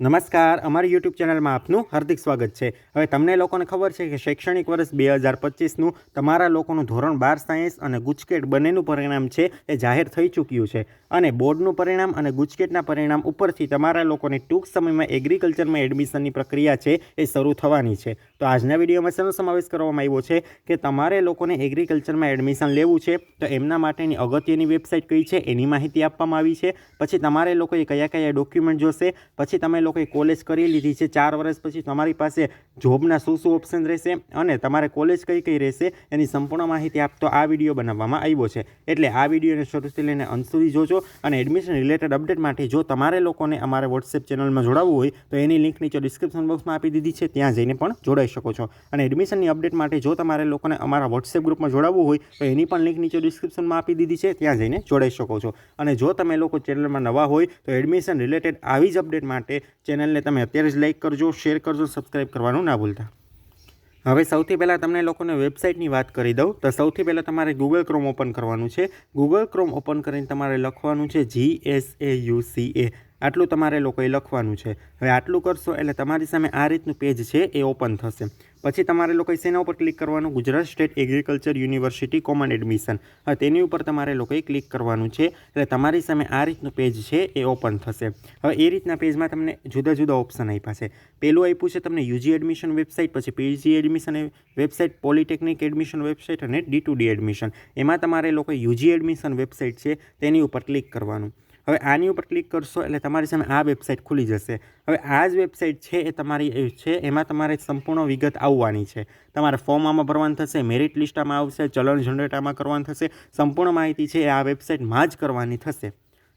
નમસ્કાર, અમારી યુટ્યુબ ચેનલમાં આપનું હાર્દિક સ્વાગત છે. હવે તમને લોકોને ખબર છે કે શૈક્ષણિક વર્ષ બે હજાર પચીસનું તમારા લોકોનું ધોરણ બાર સાયન્સ અને ગુજકેટ બંનેનું પરિણામ છે એ જાહેર થઈ ચૂક્યું છે. અને બોર્ડનું પરિણામ અને ગુજકેટના પરિણામ ઉપરથી તમારા લોકોને ટૂંક સમયમાં એગ્રીકલ્ચરમાં એડમિશનની પ્રક્રિયા છે એ શરૂ થવાની છે. તો આજના વિડીયોમાં શેનો સમાવેશ કરવામાં આવ્યો છે કે તમારે લોકોને એગ્રીકલ્ચરમાં એડમિશન લેવું છે તો એમના માટેની અગત્યની વેબસાઇટ કઈ છે એની માહિતી આપવામાં આવી છે. પછી તમારે લોકોએ કયા કયા ડોક્યુમેન્ટ જોશે, પછી તમે લોકોએ કોલેજ કરી લીધી છે. ચાર વર્ષ પછી તમારી પાસે જોબના શું શું ઓપ્શન રહેશે અને તમારે કોલેજ કઈ કઈ રહેશે એની સંપૂર્ણ માહિતી આપતો આ વીડિયો બનાવવામાં આવ્યો છે. એટલે આ વિડીયોને શરૂથી લઈને અંત સુધી જોજો અને એડમિશન રિલેટેડ અપડેટ માટે જો તમારે લોકોને અમારે વોટ્સએપ ચેનલમાં જોડાવવું હોય તો એની લિંક નીચે ડિસ્ક્રિપ્શન બોક્સમાં આપી દીધી છે. ત્યાં જઈને પણ જોડાઈ શકો છો. અને એડમિશનની અપડેટ માટે જો તમારે લોકોને અમારા વોટ્સએપ ગ્રુપમાં જોડાવવું હોય તો એની પણ લિંક નીચે ડિસ્ક્રિપ્શનમાં આપી દીધી છે. ત્યાં જઈને જોડાઈ શકો છો. અને જો તમે લોકો ચેનલમાં નવા હોય તો એડમિશન રિલેટેડ આવી જ અપડેટ માટે ચેનલને તમે અત્યારે જ લાઇક કરજો, શેર કરજો સબસ્ક્રાઈબ કરવાનું ના ભૂલતા. હવે સૌથી પહેલાં તમને લોકોને વેબસાઇટની વાત કરી દઉં. તો સૌથી પહેલાં તમારે ગૂગલ ક્રોમ ઓપન કરવાનું છે. ગૂગલ ક્રોમ ઓપન કરીને તમારે લખવાનું છે G S A U C A આટલું તમારે લોકોએ લખવાનું છે. હવે આટલું કરશો એટલે તમારી સામે આ રીતનું પેજ છે, એ ઓપન થશે. પછી તમારે લોકોએ સેના ઉપર ક્લિક કરવાનું? Gujarat state agriculture university common admission હા, તેની ઉપર તમારે લોકોએ ક્લિક કરવાનું છે. એટલે તમારી સામે આ રીતનું પેજ છે, એ ઓપન થશે. હવે એ રીતના પેજમાં તમને જુદા જુદા ઓપ્શન આપ્યા છે. પહેલું આપ્યું છે તમને યુજી એડમિશન વેબસાઇટ પછી PG admission website polytechnic admission website અને ડી ટુ ડી એડમિશન એમાં તમારે લોકો યુજી એડમિશન વેબસાઇટ છે, તેની ઉપર ક્લિક કરવાનું. હવે આની ઉપર ક્લિક કરશો એટલે તમારી સામે આ વેબસાઇટ ખુલી જશે. હવે આ જ વેબસાઇટ છે એ તમારી છે, એમાં તમારે સંપૂર્ણ વિગત આવવાની છે. તમારે ફોર્મ આમાં ભરવાનું થશે મેરિટ લિસ્ટમાં આવશે, ચલણ જનરેટ આમાં કરવાનું થશે, સંપૂર્ણ માહિતી છે એ આ વેબસાઇટમાં જ કરવાની થશે.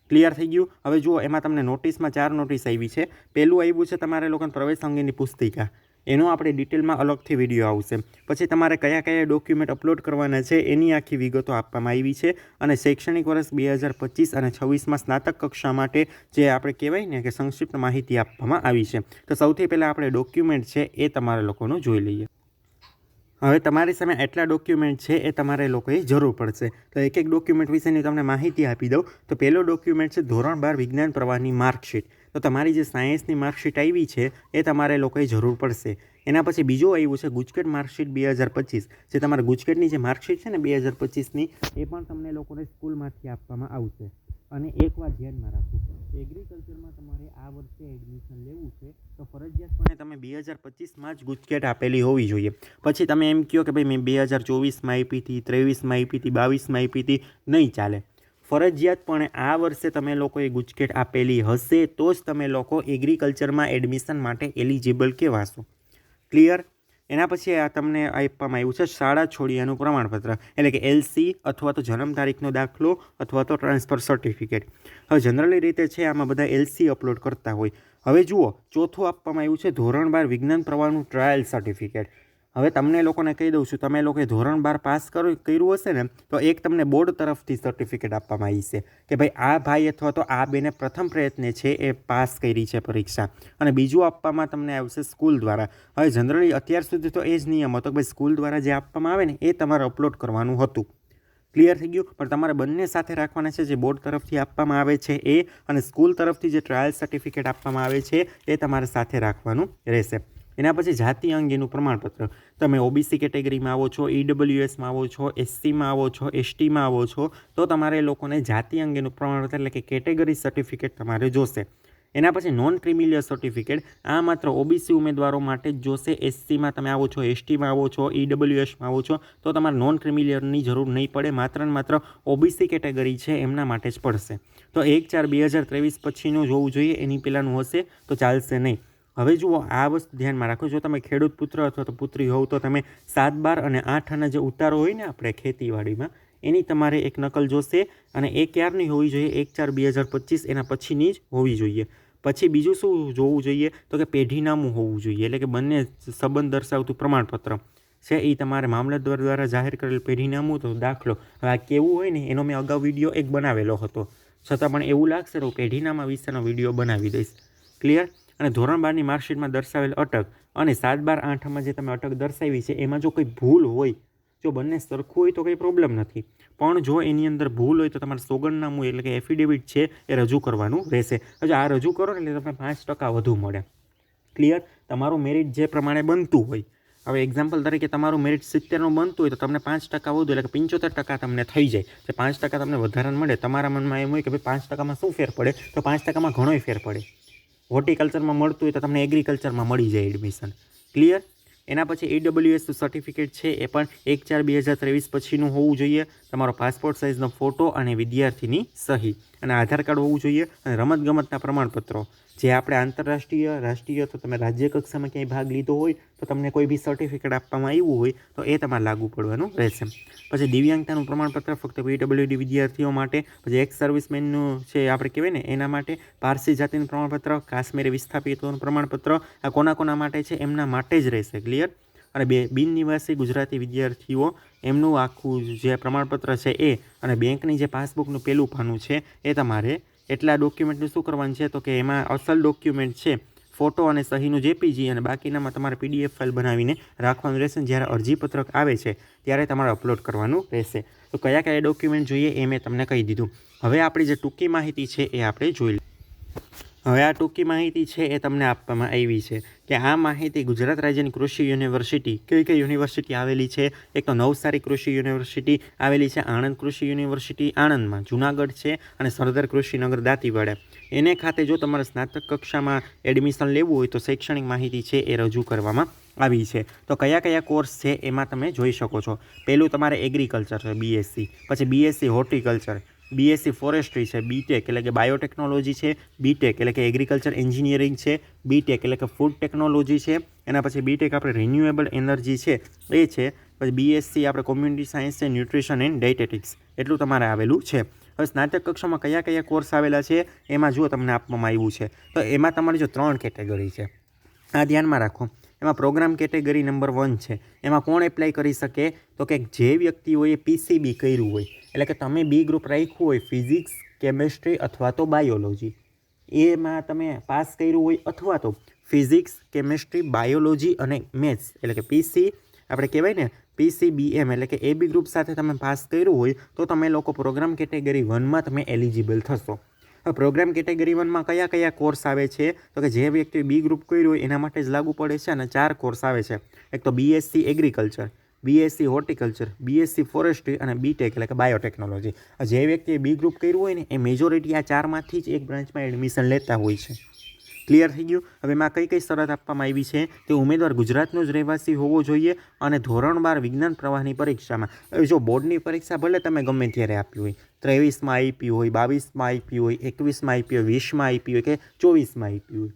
ક્લિયર થઈ ગયું? હવે જુઓ, એમાં તમને નોટિસમાં ચાર નોટિસ આવી છે. પહેલું આવ્યું છે તમારે લોકોને પ્રવેશ અંગેની પુસ્તિકા. એનો આપણે ડિટેલમાં અલગથી વીડિયો આવશે. પછી તમારે કયા કયા ડોક્યુમેન્ટ અપલોડ કરવાના છે, એની આખી વિગતો આપવામાં આવી છે અને શૈક્ષણિક વર્ષ બે હજાર પચીસ અને છવ્વીસમાં સ્નાતક કક્ષા માટે જે આપણે કહેવાય ને કે સંક્ષિપ્ત માહિતી આપવામાં આવી છે. તો સૌથી પહેલાં આપણે ડોક્યુમેન્ટ છે એ તમારા લોકોનું જોઈ લઈએ. હવે તમારી સામે એટલા ડોક્યુમેન્ટ છે એ તમારે લોકોએ જરૂર પડશે. તો એક એક ડોક્યુમેન્ટ વિશેની તમને માહિતી આપી દઉં. તો પહેલો ડોક્યુમેન્ટ છે ધોરણ બાર વિજ્ઞાન પ્રવાહની માર્કશીટ. તો તમારી જે સાયન્સની માર્કશીટ આવી છે, એ તમારે લોકોએ જરૂર પડશે. એના પછી બીજું આવ્યું છે ગુજકેટ માર્કશીટ બે હજાર પચીસ. જે તમારા ગુજકેટની જે માર્કશીટ છે ને બે હજાર પચીસની, એ પણ તમને લોકોને સ્કૂલમાંથી આપવામાં આવશે. અને એક વાત ધ્યાનમાં રાખો એગ્રીકલ્ચરમાં તમારે આ વર્ષે એડમિશન લેવું છે, તો ફરજિયાતપણે તમે બે હજાર પચીસમાં જ ગુજકેટ આપેલી હોવી જોઈએ. પછી તમે એમ કહો કે ભાઈ મેં બે હજાર ચોવીસમાં આપી હતી, ત્રેવીસમાં આપી હતી, બાવીસમાં આપી હતી, નહીં ચાલે. ફરજિયાતપણે આ વર્ષે તમે લોકોએ ગુજકેટ આપેલી હશે તો જ તમે લોકો એગ્રીકલ્ચરમાં એડમિશન માટે એલિજિબલ કહેવાશો. ક્લિયર એના પછી આ તમને આપવામાં આવ્યું છે શાળા છોડિયાનું પ્રમાણપત્ર, એટલે કે એલસી અથવા તો જન્મ તારીખનો દાખલો અથવા તો ટ્રાન્સફર સર્ટિફિકેટ હવે જનરલી રીતે છે આમાં બધા એલસી અપલોડ કરતા હોય. હવે જુઓ, ચોથું આપવામાં આવ્યું છે ધોરણ બાર વિજ્ઞાન પ્રવાહનું ટ્રાયલ સર્ટિફિકેટ હવે તમને લોકોને કહી દઉં છું, તમે લોકોએ ધોરણ બાર પાસ કર્યું કર્યું હશે ને, તો એક તમને બોર્ડ તરફથી સર્ટિફિકેટ આપવામાં આવી છે કે ભાઈ આ ભાઈ અથવા તો આ બેને પ્રથમ પ્રયત્ને છે એ પાસ કરી છે પરીક્ષા. અને બીજું આપવામાં તમને આવશે સ્કૂલ દ્વારા. હવે જનરલી અત્યાર સુધી તો એ જ નિયમ હતો કે ભાઈ સ્કૂલ દ્વારા જે આપવામાં આવે ને, એ તમારે અપલોડ કરવાનું હતું. ક્લિયર થઈ ગયું? પણ તમારે બંને સાથે રાખવાના છે, જે બોર્ડ તરફથી આપવામાં આવે છે એ અને સ્કૂલ તરફથી જે ટ્રાયલ સર્ટિફિકેટ આપવામાં આવે છે, એ તમારે સાથે રાખવાનું રહેશે. એના પછી જાતિ અંગેનું પ્રમાણપત્ર. તમે ઓબીસી કેટેગરીમાં આવો છો ઈડબ્લ્યુએસમાં આવો છો એસસીમાં આવો છો એસટીમાં આવો છો, તો તમારે લોકોને જાતિ અંગેનું પ્રમાણપત્ર એટલે કે કેટેગરી સર્ટિફિકેટ તમારે જોશે. એના પછી નોન ક્રિમિલિયર સર્ટિફિકેટ આ માત્ર ઓબીસી ઉમેદવારો માટે જ જોશે. એસસીમાં તમે આવો છો એસટીમાં આવો છો ઈડબ્લ્યુએસમાં આવો છો, તો તમારે નોન ક્રિમિલિયરની જરૂર નહીં પડે. માત્ર ને માત્ર ઓબીસી કેટેગરી છે, એમના માટે જ પડશે. તો એક ચાર બે હજાર ત્રેવીસ પછીનું જોવું જોઈએ, એની પહેલાંનું હશે, તો ચાલશે નહીં. હવે જુઓ, આ વસ્તુ ધ્યાનમાં રાખો. જો તમે ખેડૂત પુત્ર અથવા તો પુત્રી હોવ, તો તમે સાત, બાર અને આઠ આના જે ઉતારો હોય ને આપણે ખેતીવાડીમાં, એની તમારે એક નકલ જોશે અને એ ક્યારની હોવી જોઈએ? એક, ચાર, બે હજાર પચીસ એના પછીની જ હોવી જોઈએ. પછી બીજું શું જોવું જોઈએ? તો કે પેઢીનામું હોવું જોઈએ. એટલે કે બંને સંબંધ દર્શાવતું પ્રમાણપત્ર છે. એ તમારે મામલતદાર દ્વારા જાહેર કરેલ પેઢીનામું તો દાખલો. હવે આ કેવું હોય ને, એનો મેં અગાઉ વીડિયો એક બનાવેલો હતો. છતાં પણ એવું લાગશે તો પેઢીનામા વિશેનો વીડિયો બનાવી દઈશ. ક્લિયર અને ધોરણ બારની માર્કશીટમાં દર્શાવેલ અટક અને સાત બાર આઠમાં જે તમે અટક દર્શાવી છે, એમાં જો કોઈ ભૂલ હોય, જો બંને સરખું હોય તો કંઈ પ્રોબ્લેમ નથી. પણ જો એની અંદર ભૂલ હોય તો તમારે સોગંદનામું એટલે કે એફિડેવિટ છે એ રજૂ કરવાનું રહેશે. હજુ આ રજૂ કરો ને એટલે તમને પાંચ ટકા વધુ મળે. ક્લિયર તમારું મેરિટ જે પ્રમાણે બનતું હોય. હવે એક્ઝામ્પલ તરીકે તમારું મેરિટ સિત્તેરનું બનતું હોય તો તમને પાંચ ટકા વધુ એટલે કે પંચોતેર ટકા તમને થઈ જાય. જે પાંચ ટકા તમને વધારાને મળે, તમારા મનમાં એમ હોય કે ભાઈ પાંચ ટકામાં શું ફેર પડે? તો પાંચ ટકામાં ઘણોય ફેર પડે. હોર્ટિકલ્ચરમાં મળતું હોય તો તમને એગ્રીકલ્ચરમાં મળી જાય એડમિશન ક્લિયર એના પછી એડબ્લ્યુએસ સર્ટિફિકેટ છે એ પણ એક ચાર બે હજાર ત્રેવીસ પછીનું હોવું જોઈએ. તમારો પાસપોર્ટ સાઇઝનો ફોટો અને વિદ્યાર્થીની સહી અને આધાર કાર્ડ હોવું જોઈએ અને રમતગમતના પ્રમાણપત્રો. જે આપણે આંતરરાષ્ટ્રીય, રાષ્ટ્રીય તો તમે રાજ્ય કક્ષામાં ક્યાંય ભાગ લીધો હોય તો તમને કોઈ બી સર્ટિફિકેટ આપવામાં આવ્યું હોય તો એ તમારે લાગુ પડવાનું રહેશે. પછી દિવ્યાંગતાનું પ્રમાણપત્ર ફક્ત પીડબ્લ્યુડી વિદ્યાર્થીઓ માટે, પછી એક્સ સર્વિસમેનનું છે આપણે કહેવાય ને એના માટે, પારસી જાતિનું પ્રમાણપત્ર, કાશ્મીરી વિસ્થાપિતોનું પ્રમાણપત્ર, આ કોના કોના માટે છે એમના માટે જ રહેશે ક્લિયર અને બે બિનનિવાસી ગુજરાતી વિદ્યાર્થીઓ, એમનું આખું જે પ્રમાણપત્ર છે એ અને બેંકની જે પાસબુકનું પેલું પાનું છે એ તમારે એટલા ડોક્યુમેન્ટનું શું કરવાનું છે? તો કે એમાં અસલ ડોક્યુમેન્ટ છે, ફોટો અને સહીનું જેપીજી અને બાકીનામાં તમારે પીડીએફ ફાઇલ બનાવીને રાખવાનું રહેશે જ્યારે અરજીપત્રક આવે છે ત્યારે તમારે અપલોડ કરવાનું રહેશે. તો કયા કયા ડોક્યુમેન્ટ જોઈએ એ મેં તમને કહી દીધું. હવે આપણી જે ટૂંકી માહિતી છે એ આપણે જોઈ હવે આ ટૂંકી માહિતી છે એ તમને આપવામાં આવી છે કે આ માહિતી ગુજરાત રાજ્યની કૃષિ યુનિવર્સિટી કઈ કઈ યુનિવર્સિટી આવેલી છે? એક તો નવસારી કૃષિ યુનિવર્સિટી આવેલી છે, આણંદ કૃષિ યુનિવર્સિટી આણંદમાં, જુનાગઢ છે અને સરદાર કૃષિનગર દાંતીવાડા. એને ખાતે જો તમારે સ્નાતક કક્ષામાં એડમિશન લેવું હોય તો શૈક્ષણિક માહિતી છે એ રજૂ કરવામાં આવી છે. તો કયા કયા કોર્સ છે એમાં તમે જોઈ શકો છો. પહેલું તમારે એગ્રીકલ્ચર છે બીએસસી પછી બીએસસી હોર્ટિકલ્ચર. બીએસસી ફોરેસ્ટ્રી છે બીટેક એટલે કે બાયોટેકનોલોજી છે બીટેક એટલે કે એગ્રીકલ્ચર એન્જિનિયરિંગ છે બીટેક એટલે કે ફૂડ ટેકનોલોજી છે, એના પછી બીટેક આપણે રિન્યુએબલ એનર્જી છે, એ છે, પછી બીએસસી આપણે કોમ્યુનિટી સાયન્સ છે ન્યુટ્રિશન એન્ડ ડાયટેટિક્સ એટલું તમારે આવેલું છે. હવે સ્નાતક કક્ષામાં કયા કયા કોર્સ આવેલા છે, એમાં જુઓ તમને આપવામાં આવ્યું છે. તો એમાં તમારી જો ત્રણ કેટેગરી છે. આ ધ્યાનમાં રાખો. એમાં પ્રોગ્રામ કેટેગરી નંબર વન છે. એમાં કોણ એપ્લાય કરી શકે? તો કે જે વ્યક્તિઓએ પીસીબી કર્યું હોય એટલે કે તમે બી ગ્રુપ રાખ્યું હોય ફિઝિક્સ કેમેસ્ટ્રી અથવા તો બાયોલોજી એમાં તમે પાસ કર્યું હોય અથવા તો ફિઝિક્સ કેમેસ્ટ્રી બાયોલોજી અને મેથ્સ એટલે કે પીસી આપણે કહેવાય ને પીસીબીએમ એટલે કે એ બી ગ્રુપ સાથે તમે પાસ કર્યું હોય, તો તમે લોકો પ્રોગ્રામ કેટેગરી વનમાં તમે એલિજિબલ થશો. પ્રોગ્રામ કેટેગરી વનમાં કયા કયા કોર્સ આવે છે? તો કે જે વ્યક્તિ બી ગ્રુપ કર્યું હોય, એના માટે જ લાગુ પડે છે અને ચાર કોર્સ આવે છે. એક તો BSc agriculture BSc horticulture BSc forestry અને બીટેક એટલે કે બાયોટેકનોલોજી જે વ્યક્તિએ બી ગ્રુપ કર્યું હોય ને, એ મેજોરિટી આ ચારમાંથી જ એક બ્રાન્ચમાં એડમિશન લેતા હોય છે. ક્લિયર થઈ ગયું? હવે એમાં કઈ કઈ શરત આપવામાં આવી છે? તે ઉમેદવાર ગુજરાતનો જ રહેવાસી હોવો જોઈએ અને ધોરણ બાર વિજ્ઞાન પ્રવાહની પરીક્ષામાં. જો બોર્ડની પરીક્ષા ભલે તમે ગમે ત્યારે આપી હોય, ત્રેવીસમાં આઈપી હોય, બાવીસમાં આઈપી હોય, એકવીસમાં આઈપી હોય, વીસમાં આઈપી હોય કે ચોવીસમાં આઈપી હોય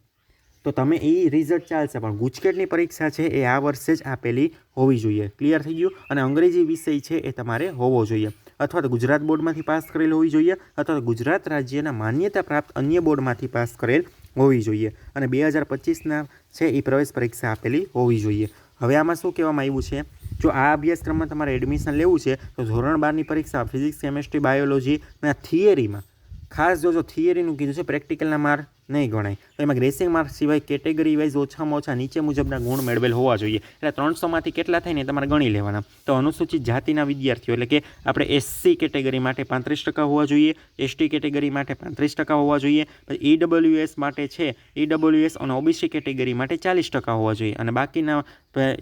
તો તમે એ રિઝલ્ટ ચાલશે. પણ ગુજકેટની પરીક્ષા છે એ આ વર્ષે જ આપેલી હોવી જોઈએ. ક્લિયર થઈ ગયું? અને અંગ્રેજી વિષય છે એ તમારે હોવો જોઈએ. અથવા તો ગુજરાત બોર્ડમાંથી પાસ કરેલ હોવી જોઈએ, અથવા તો ગુજરાત રાજ્યના માન્યતા પ્રાપ્ત અન્ય બોર્ડમાંથી પાસ કરેલ હોવી જોઈએ. અને બે હજાર પચીસના છે એ પ્રવેશ પરીક્ષા આપેલી હોવી જોઈએ. હવે આમાં શું કહેવામાં આવ્યું છે? જો આ અભ્યાસક્રમમાં તમારે એડમિશન લેવું છે, તો ધોરણ બારની પરીક્ષા ફિઝિક્સ કેમેસ્ટ્રી બાયોલોજીના થિયરીમાં ખાસ જો જો થિયરીનું કીધું છે, પ્રેક્ટિકલના માર્ક નહીં ગણાય. તો એમાં ગ્રેસિંગ માર્ક સિવાય કેટેગરી વાઇઝ ઓછામાં ઓછા નીચે મુજબના ગુણ મેળવેલ હોવા જોઈએ. એટલે ત્રણસોમાંથી કેટલા થાય ને તમારે ગણી લેવાના. તો અનુસૂચિત જાતિના વિદ્યાર્થીઓ, એટલે કે આપણે એસસી કેટેગરી માટે પાંત્રીસ ટકા હોવા જોઈએ, એસટી કેટેગરી માટે પાંત્રીસ ટકા હોવા જોઈએ, પછી ઈડબ્લ્યુએસ માટે છે, ઈડબ્લ્યુએસ અને ઓબીસી કેટેગરી માટે ચાલીસ ટકા હોવા જોઈએ. અને બાકીના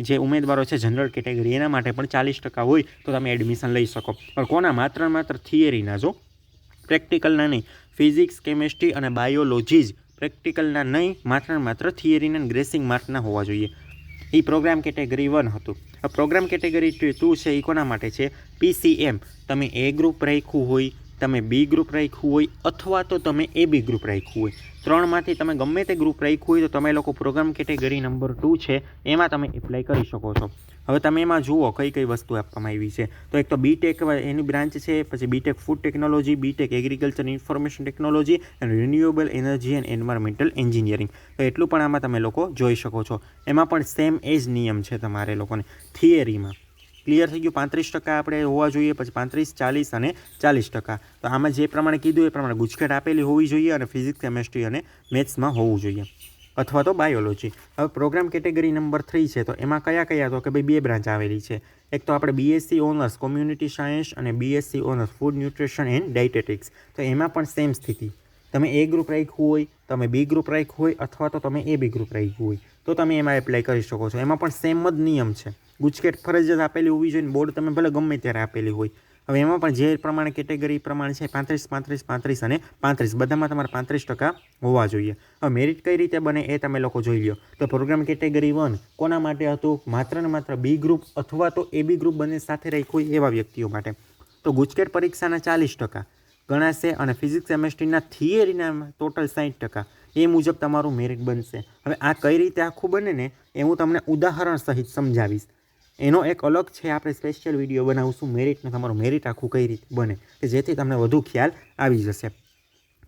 જે ઉમેદવારો છે, જનરલ કેટેગરી, એના માટે પણ ચાલીસ ટકા હોય તો તમે એડમિશન લઈ શકો. પણ કોના માત્ર માત્ર થિયરીના જો પ્રેક્ટિકલના નહીં. ફિઝિક્સ, કેમેસ્ટ્રી અને બાયોલોજી જ પ્રેક્ટિકલના નહીં માત્ર માત્ર માત્ર થિયરીના ગ્રેસિંગ માર્કના હોવા જોઈએ. એ પ્રોગ્રામ કેટેગરી વન હતું. આ પ્રોગ્રામ કેટેગરી ટુ છે એ કોના માટે છે? પીસીએમ તમે એ ગ્રુપ રાખ્યું હોય તમે બી ગ્રુપ રાખ્યું હોય અથવા તો તમે એ બી ગ્રુપ રાખ્યું હોય. ત્રણમાંથી તમે ગમે તે ગ્રુપ રાખ્યું હોય તો તમે લોકો પ્રોગ્રામ કેટેગરી નંબર ટુ છે, એમાં તમે એપ્લાય કરી શકો છો. હવે તમે એમાં જુઓ કઈ કઈ વસ્તુ આપવામાં આવી છે. તો એક તો બીટેક એની બ્રાન્ચ છે, પછી BTech food technology BTech agriculture information technology and renewable energy and environmental engineering તો એટલું પણ આમાં તમે લોકો જોઈ શકો છો. એમાં પણ સેમ એ જ નિયમ છે તમારે લોકોને. થિયરીમાં ક્લિયર થઈ ગયું. પાંત્રીસ ટકા આપણે હોવા જોઈએ, પછી પાંત્રીસ, ચાલીસ અને ચાલીસ ટકા. તો આમાં જે પ્રમાણે કીધું એ પ્રમાણે ગુજકેટ આપેલી હોવી જોઈએ અને ફિઝિક્સ, કેમેસ્ટ્રી અને મેથ્સમાં હોવું જોઈએ. અથવા તો બાયોલોજી. હવે પ્રોગ્રામ કેટેગરી નંબર થ્રી છે, તો એમાં કયા કયા? તો કે ભાઈ બે બ્રાન્ચ આવેલી છે. એક તો આપણે બીએસસી ઓનર્સ કોમ્યુનિટી સાયન્સ અને BSc honours food nutrition and dietetics તો એમાં પણ સેમ સ્થિતિ. તમે એ ગ્રુપ રાખ્યું હોય, તમે બી ગ્રુપ રાખ્યું હોય, અથવા તો તમે એ બી ગ્રુપ રાખ્યું હોય. તો તમે એમાં એપ્લાય કરી શકો છો. એમાં પણ સેમ જ નિયમ છે. ગુજકેટ ફરજિયાત આપેલી હોવી જોઈએ બોર્ડ તમે ભલે ગમે ત્યારે આપેલી હોય. હવે એમાં પણ જે પ્રમાણે કેટેગરી પ્રમાણે છે, પાંત્રીસ પાંત્રીસ પાંત્રીસ અને પાંત્રીસ. બધામાં તમારે પાંત્રીસ ટકા હોવા જોઈએ. હવે મેરિટ કઈ રીતે બને એ તમે લોકો જોઈ લો તો પ્રોગ્રામ કેટેગરી વન કોના માટે હતું? માત્ર ને માત્ર બી ગ્રુપ અથવા તો એ બી ગ્રુપ બંને સાથે રાખ્યું હોય એવા વ્યક્તિઓ માટે. તો ગુજકેટ પરીક્ષાના ચાલીસ ટકા, ગણાશે અને ફિઝિક્સ કેમેસ્ટ્રીના થિયરીના ટોટલ સાઠ ટકા. એ મુજબ તમારું મેરિટ બનશે. હવે આ કઈ રીતે આખું બને ને એ હું તમને ઉદાહરણ સહિત સમજાવીશ. એનો એક અલગ છે, આપણે સ્પેશિયલ વીડિયો બનાવશું. મેરિટને તમારું મેરિટ આખું કઈ રીતે બને કે જેથી તમને વધુ ખ્યાલ આવી જશે.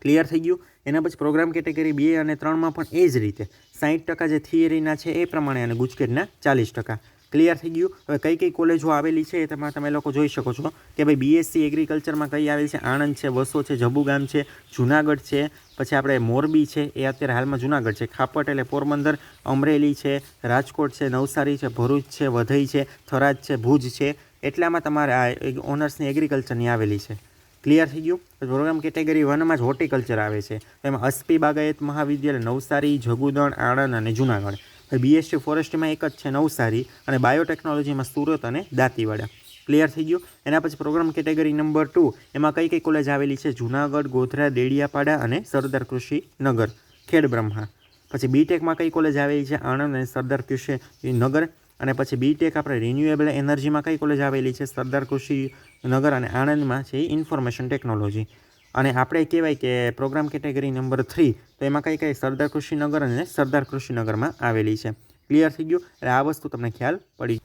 ક્લિયર થઈ ગયું? એના પછી પ્રોગ્રામ કેટેગરી બે અને ત્રણમાં પણ એ જ રીતે. સાઠ ટકા જે થિયરીના છે એ પ્રમાણે અને ગુજકેટના ચાલીસ ટકા. ક્લિયર થઈ ગયું? હવે કઈ કઈ કોલેજો આવેલી છે એ તમે તમે લોકો જોઈ શકો છો કે ભાઈ બીએસસી એગ્રીકલ્ચરમાં કઈ આવેલી છે? આણંદ છે, વસો છે, જબુગામ છે, જુનાગઢ છે પછી આપણે મોરબી છે, એ અત્યારે હાલમાં જુનાગઢ છે. ખાપટ એટલે પોરબંદર, અમરેલી છે, રાજકોટ છે, નવસારી છે, ભરૂચ છે, વધઈ છે, થરાદ છે, ભુજ છે. એટલામાં તમારે આ ઓનર્સની એગ્રીકલ્ચરની આવેલી છે. ક્લિયર થઈ ગયું? પ્રોગ્રામ કેટેગરી વનમાં જ હોર્ટિકલ્ચર આવે છે. એમાં અસ્પી બાગાયત મહાવિદ્યાલય, નવસારી, જગુદણ, આણંદ અને જુનાગઢ. બીએસસી ફોરેસ્ટમાં એક જ છે, નવસારી. અને બાયોટેકનોલોજીમાં સુરત અને દાંતીવાડા. ક્લિયર થઈ ગયું. એના પછી પ્રોગ્રામ કેટેગરી નંબર ટુ, એમાં કઈ કઈ કોલેજ આવેલી છે? જુનાગઢ, ગોધરા, દેડિયાપાડા અને સરદાર કૃષિ નગર, ખેડ બ્રહ્મા. પછી બીટેકમાં કઈ કોલેજ આવેલી છે? આણંદ અને સરદાર કૃષિ નગર. અને પછી બીટેક આપણે રિન્યુએબલ એનર્જીમાં કઈ કોલેજ આવેલી છે? સરદાર કૃષિ નગર અને આણંદમાં છે ઇન્ફોર્મેશન ટેકનોલોજી અને આપણે કહેવાય કે પ્રોગ્રામ કેટેગરી નંબર થ્રી, તો એમાં કઈ કઈ સરદાર કૃષિનગર અને સરદાર કૃષિનગરમાં આવેલી છે. ક્લિયર થઈ ગયું? એટલે આ વસ્તુ તમને ખ્યાલ પડી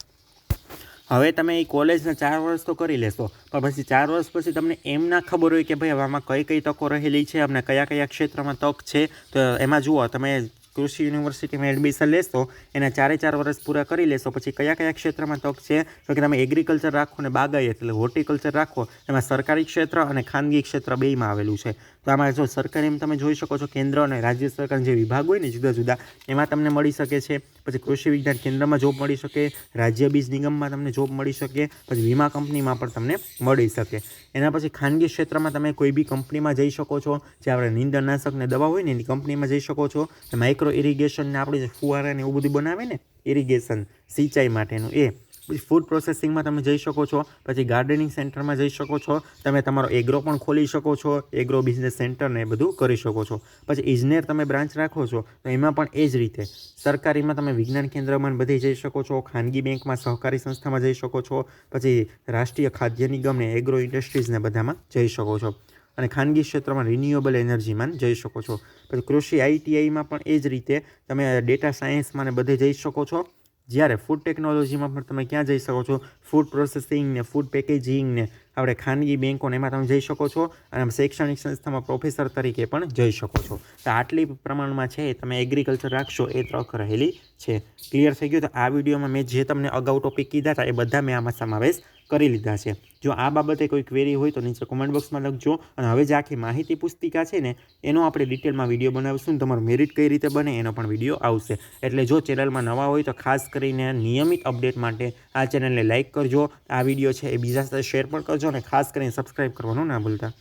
હવે તમે એ કોલેજના ચાર વર્ષ તો કરી લેશો, પણ પછી ચાર વર્ષ પછી તમને એમ ના ખબર હોય કે ભાઈ હવે આમાં કઈ કઈ તકો રહેલી છે અમને કયા કયા ક્ષેત્રમાં તક છે, તો એમાં જુઓ, તમે કૃષિ યુનિવર્સિટીમાં એડમિશન લેશો, એના ચારે ચાર વર્ષ પૂરા કરી લેશો, પછી કયા કયા ક્ષેત્રમાં તક છે તો કે તમે એગ્રીકલ્ચર રાખો ને બાગાયત એટલે હોર્ટિકલ્ચર રાખો, એમાં સરકારી ક્ષેત્ર અને ખાનગી ક્ષેત્ર બેમાં આવેલું છે. તો આમાં જો સરકાર એમ તમે જોઈ શકો છો કેન્દ્ર અને રાજ્ય સરકારના જે વિભાગ હોય ને જુદા જુદા, એમાં તમને મળી શકે છે. પછી કૃષિ વિજ્ઞાન કેન્દ્રમાં જોબ મળી શકે, રાજ્ય બીજ નિગમમાં તમને જોબ મળી શકે, પછી વીમા કંપનીમાં પણ તમને મળી શકે. એના પછી ખાનગી ક્ષેત્રમાં તમે કોઈ બી કંપનીમાં જઈ શકો છો, જે આપણે નીંદણનાશક ને દવા હોય ને એની કંપનીમાં જઈ શકો છો. માઇક્રો ઇરિગેશનને આપણે જે ફુવારા એવું બધું બનાવે ને, ઇરિગેશન સિંચાઈ માટેનું એ. ફૂડ પ્રોસેસિંગમાં તમે જઈ શકો છો, પછી ગાર્ડનિંગ સેન્ટરમાં જઈ શકો છો, તમે તમારો એગ્રો પણ ખોલી શકો છો એગ્રો બિઝનેસ સેન્ટરને એ બધું કરી શકો છો. પછી ઇજનેર તમે બ્રાન્ચ રાખો છો, તો એમાં પણ એ જ રીતે. સરકારીમાં તમે વિજ્ઞાન કેન્દ્રમાં બધે જઈ શકો છો, ખાનગી બેંકમાં, સહકારી સંસ્થામાં જઈ શકો છો, પછી રાષ્ટ્રીય ખાદ્ય નિગમને એગ્રો ઇન્ડસ્ટ્રીઝને બધામાં જઈ શકો છો. અને ખાનગી ક્ષેત્રમાં રિન્યુએબલ એનર્જીમાં જઈ શકો છો. પછી કૃષિ આઈટીઆઈમાં પણ એ જ રીતે તમે ડેટા સાયન્સમાં ને બધે જઈ શકો છો. જ્યારે ફૂડ ટેકનોલોજીમાં પણ તમે ક્યાં જઈ શકો છો? ફૂડ પ્રોસેસિંગ ને ફૂડ પેકેજિંગ ને આપણે ખાનગી બેંકોને એમાં તમે જઈ શકો છો અને શૈક્ષણિક સંસ્થામાં પ્રોફેસર તરીકે પણ જઈ શકો છો. તો આટલી પ્રમાણમાં છે તમે એગ્રીકલ્ચર રાખશો એ તક રહેલી છે. ક્લિયર થઈ ગયું? તો આ વિડીયોમાં મેં જે તમને અગાઉ ટોપિક કીધા હતા એ બધા મેં આમાં સમાવેશ કરી લીધા છે. જો આ બાબતે કોઈ ક્વેરી હોય તો નીચે કોમેન્ટ બોક્સમાં લખજો અને હવે જે આખી માહિતી પુસ્તિકા છે ને, એનો આપણે ડિટેલમાં વીડિયો બનાવીશું તમારું મેરિટ કઈ રીતે બને એનો પણ વીડિયો આવશે. એટલે જો ચેનલમાં નવા હોય તો ખાસ કરીને નિયમિત અપડેટ માટે આ ચેનલને લાઇક કરજો. આ વીડિયો છે એ બીજા સાથે શેર પણ કરજો અને ખાસ કરીને સબસ્ક્રાઈબ કરવાનું ના ભૂલતા.